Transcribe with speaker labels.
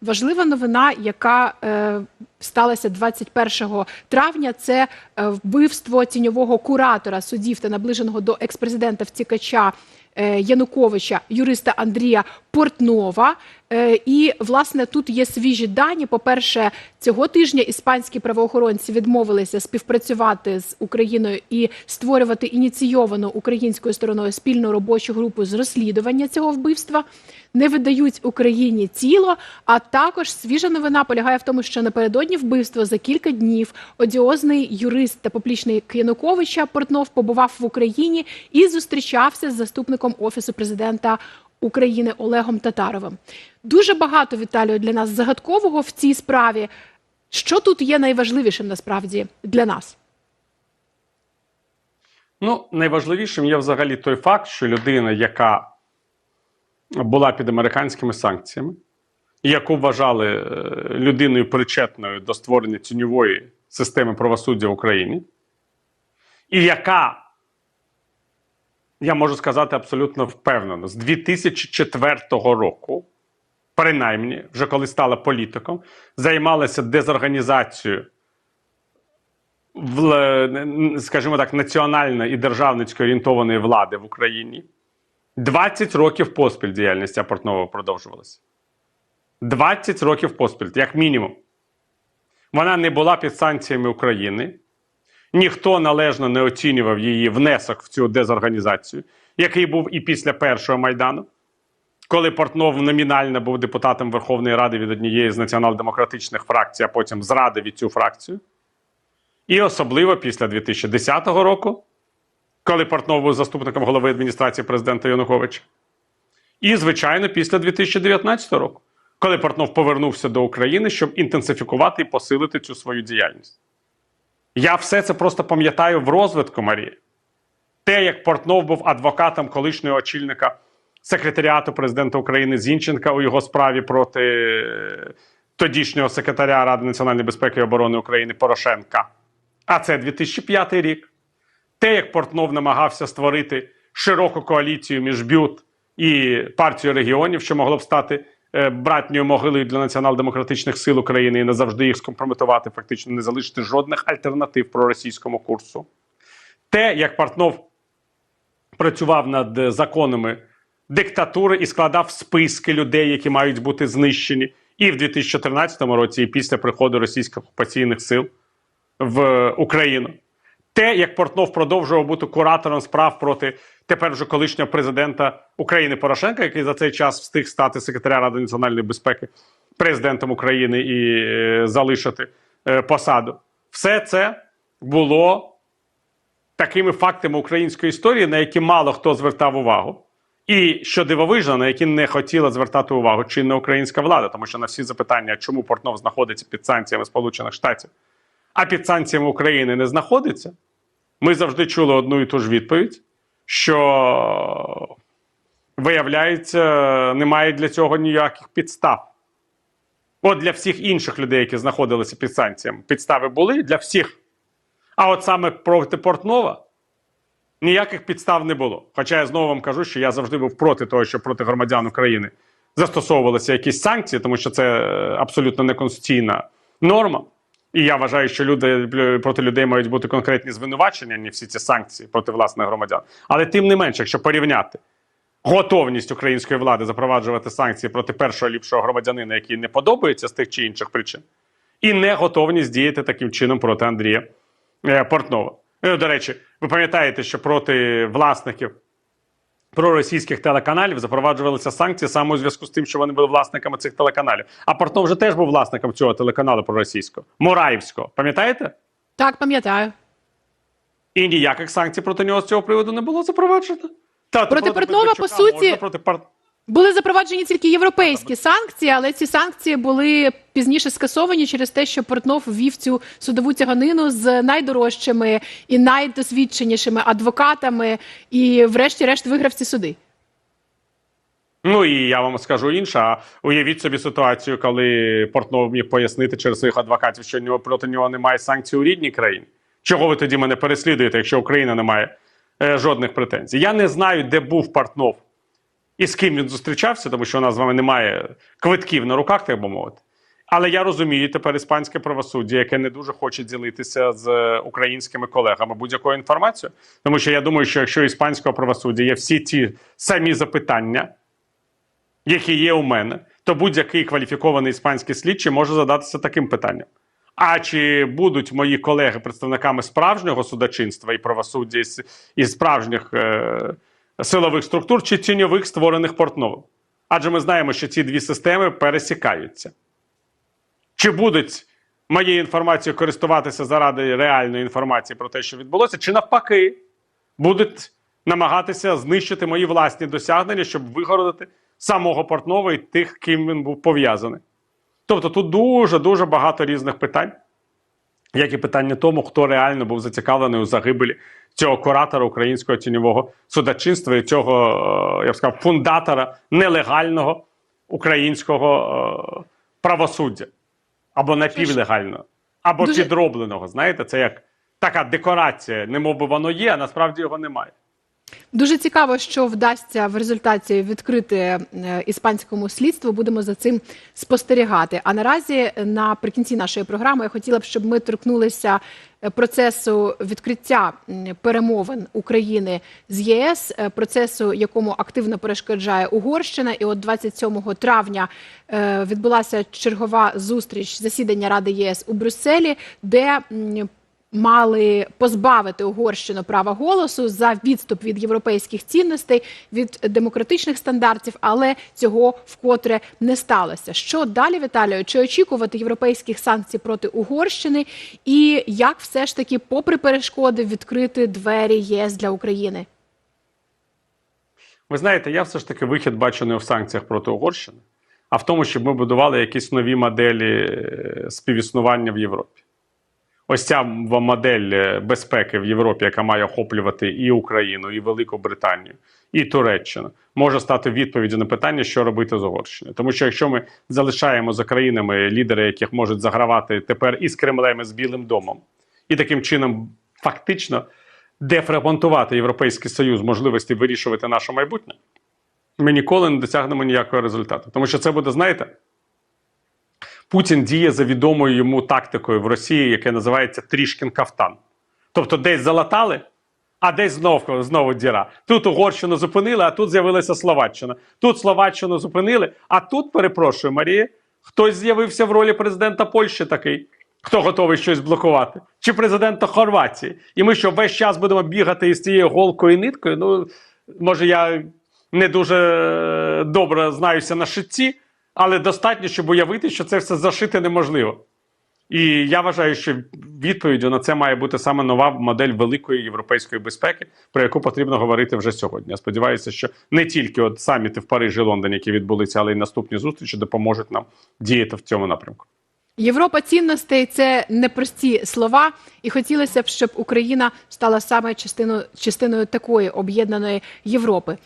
Speaker 1: важлива новина, яка е, сталася 21 травня. Це е, вбивство тіньового куратора судів та наближеного до експрезидента втікача Януковича, юриста Андрія Портнова. Е, І власне тут є свіжі дані. По-перше, цього тижня іспанські правоохоронці відмовилися співпрацювати з Україною і створювати ініційовану українською стороною спільну робочу групу з розслідування цього вбивства. Не видають Україні тіло. А також свіжа новина полягає в тому, що напередодні вбивства за кілька днів одіозний юрист та поплічник Януковича Портнов побував в Україні і зустрічався з заступником офісу президента України Олегом Татаровим. Дуже багато Віталію для нас загадкового в цій справі. Що тут є найважливішим насправді для нас?
Speaker 2: Ну, найважливішим є взагалі той факт, що людина, яка була під американськими санкціями, яку вважали е, людиною причетною до створення тіньової системи правосуддя в Україні, і яка, я можу сказати абсолютно впевнено, з 2004 року, принаймні, вже коли стала політиком, займалася дезорганізацією скажімо так, національно і державницько орієнтованої влади в Україні. 20 років поспіль діяльність Портнова продовжувалася. 20 років поспіль, як мінімум. Вона не була під санкціями України. Ніхто належно не оцінював її внесок в цю дезорганізацію, який був і після першого майдану, коли Портнов номінально був депутатом Верховної Ради від однієї з націонал-демократичних фракцій, а потім зрадив від цю фракцію. І особливо після 2010 року, коли Портнов був заступником голови адміністрації президента Януковича. І, звичайно, після 2019 року, коли Портнов повернувся до України, щоб інтенсифікувати і посилити цю свою діяльність. Я все це просто пам'ятаю в розвитку Марії. Те, як Портнов був адвокатом колишнього очільника секретаріату президента України Зінченка у його справі проти е, тодішнього секретаря Ради національної безпеки і оборони України Порошенка. А це 2005 рік. Те, як Портнов намагався створити широку коаліцію між БЮТ і партією регіонів, що могло б стати е, братньою могилою для націонал-демократичних сил України і назавжди їх скомпрометувати, фактично не залишити жодних альтернатив проросійському курсу. Те, як Портнов працював над законами диктатури і складав списки людей, які мають бути знищені, і в 2014 році, і після приходу російських окупаційних сил в Україну. Те, як Портнов продовжував бути куратором справ проти тепер вже колишнього президента України Порошенка, який за цей час встиг стати секретаря Ради національної безпеки президентом України і е, залишити е, посаду, все це було такими фактами української історії, на які мало хто звертав увагу. І що дивовижно, на які не хотіла звертати увагу чинна українська влада, тому що на всі запитання, чому Портнов знаходиться під санкціями Сполучених Штатів, а під санкціями України не знаходиться, ми завжди чули одну і ту ж відповідь, що, виявляється, немає для цього ніяких підстав. От для всіх інших людей, які знаходилися під санкціями, підстави були для всіх. А от саме проти Портнова ніяких підстав не було. Хоча я знову вам кажу, що я завжди був проти того, що проти громадян України застосовувалися якісь санкції, тому що це е, абсолютно неконституційна норма. І я вважаю, що люди проти людей мають бути конкретні звинувачення, не всі ці санкції проти власних громадян. Але тим не менше, якщо порівняти готовність української влади запроваджувати санкції проти першого ліпшого громадянина, який не подобається з тих чи інших причин, і не готовність діяти таким чином проти Андрія е, Портнова. Ну, До речі, ви пам'ятаєте, що проти власників проросійських телеканалів запроваджувалися санкції саме у зв'язку з тим, що вони були власниками цих телеканалів. А Портнов вже теж був власником цього телеканалу проросійського Мураївського. Пам'ятаєте?
Speaker 1: Так, пам'ятаю.
Speaker 2: І ніяких санкцій проти нього з цього приводу не було запроваджено. Та
Speaker 1: Проти Портнова, по суті,
Speaker 2: проти Пор-
Speaker 1: Були запроваджені тільки європейські санкції, але ці санкції були пізніше скасовані через те, що Портнов ввів цю судову тяганину з найдорожчими і найдосвідченішими адвокатами, і, врешті-решт, виграв ці суди.
Speaker 2: Ну і я вам скажу інше. Уявіть собі ситуацію, коли Портнов міг пояснити через своїх адвокатів, що нього проти нього немає санкцій у рідній країні. Чого ви тоді мене переслідуєте, якщо Україна не має е, жодних претензій? Я не знаю, де був Портнов і з ким він зустрічався, тому що у нас з вами немає квитків на руках, так би мовити. Але я розумію тепер іспанське правосуддя, яке не дуже хоче ділитися з українськими колегами будь-якою інформацією. Тому що я думаю, що якщо іспанського правосуддя є всі ті самі запитання, які є у мене, то будь-який кваліфікований іспанський слідчий може задатися таким питанням. А чи будуть мої колеги представниками справжнього судочинства і правосуддя із справжніх е, силових структур чи тіньових створених портновим? Адже ми знаємо, що ці дві системи пересікаються. Чи будуть моєю інформацією користуватися заради реальної інформації про те, що відбулося, чи навпаки будуть намагатися знищити мої власні досягнення, щоб вигородити самого Портнова і тих, ким він був пов'язаний. Тобто тут дуже дуже багато різних питань, як і питання тому, хто реально був зацікавлений у загибелі цього куратора українського тіньового судочинства і цього, е, я б сказав, фундатора нелегального українського е, правосуддя або напівлегального, або
Speaker 1: Дуже-
Speaker 2: підробленого. Знаєте, це як така декорація, немов би воно є, а насправді його немає.
Speaker 1: Дуже цікаво, що вдасться в результаті відкрити е, іспанському слідству. Будемо за цим спостерігати. А наразі наприкінці нашої програми я хотіла б, щоб ми торкнулися е, процесу відкриття перемовин України з ЄС, е, процесу, якому активно перешкоджає Угорщина. І от 27 травня е, відбулася чергова зустріч засідання Ради ЄС у Брюсселі, де мали позбавити Угорщину права голосу за відступ від європейських цінностей, від демократичних стандартів, але цього вкотре не сталося. Що далі, Віталію? Чи очікувати європейських санкцій проти Угорщини? І як все ж таки, попри перешкоди, відкрити двері єС для України?
Speaker 2: Ви знаєте, я все ж таки вихід бачу не в санкціях проти Угорщини, а в тому, щоб ми будували якісь нові моделі е, співіснування в Європі. Ось ця модель е, безпеки в Європі, яка має охоплювати і Україну, і Велику Британію, і Туреччину, може стати відповіддю на питання, що робити з Угорщиною. Тому що якщо ми залишаємо за країнами лідери, яких можуть загравати тепер і з Кремлем, і з Білим домом, і таким чином фактично дефрагментувати Європейський Союз можливості вирішувати наше майбутнє, ми ніколи не досягнемо ніякого результату. Тому що це буде, знаєте, Путін діє за відомою йому тактикою в Росії, яке називається Трішкін кафтан. Тобто десь залатали, а десь знов, знову діра. Тут Угорщину зупинили, а тут з'явилася Словаччина. Тут Словаччину зупинили, а тут, перепрошую, Марія, хтось з'явився в ролі президента Польщі такий, хто готовий щось блокувати, чи президента Хорватії. І ми що весь час будемо бігати із цією голкою і ниткою. Ну, може, я не дуже е, добре знаюся на шитці, але достатньо, щоб уявити, що це все зашити неможливо. І я вважаю, що відповіддю на це має бути саме нова модель великої європейської безпеки, про яку потрібно говорити вже сьогодні. Я сподіваюся, що не тільки от саміти в Парижі і Лондоні, які відбулися, але й наступні зустрічі допоможуть нам діяти в цьому напрямку.
Speaker 1: Європа цінностей це непрості слова, і хотілося б, щоб Україна стала саме частиною частиною такої об'єднаної Європи.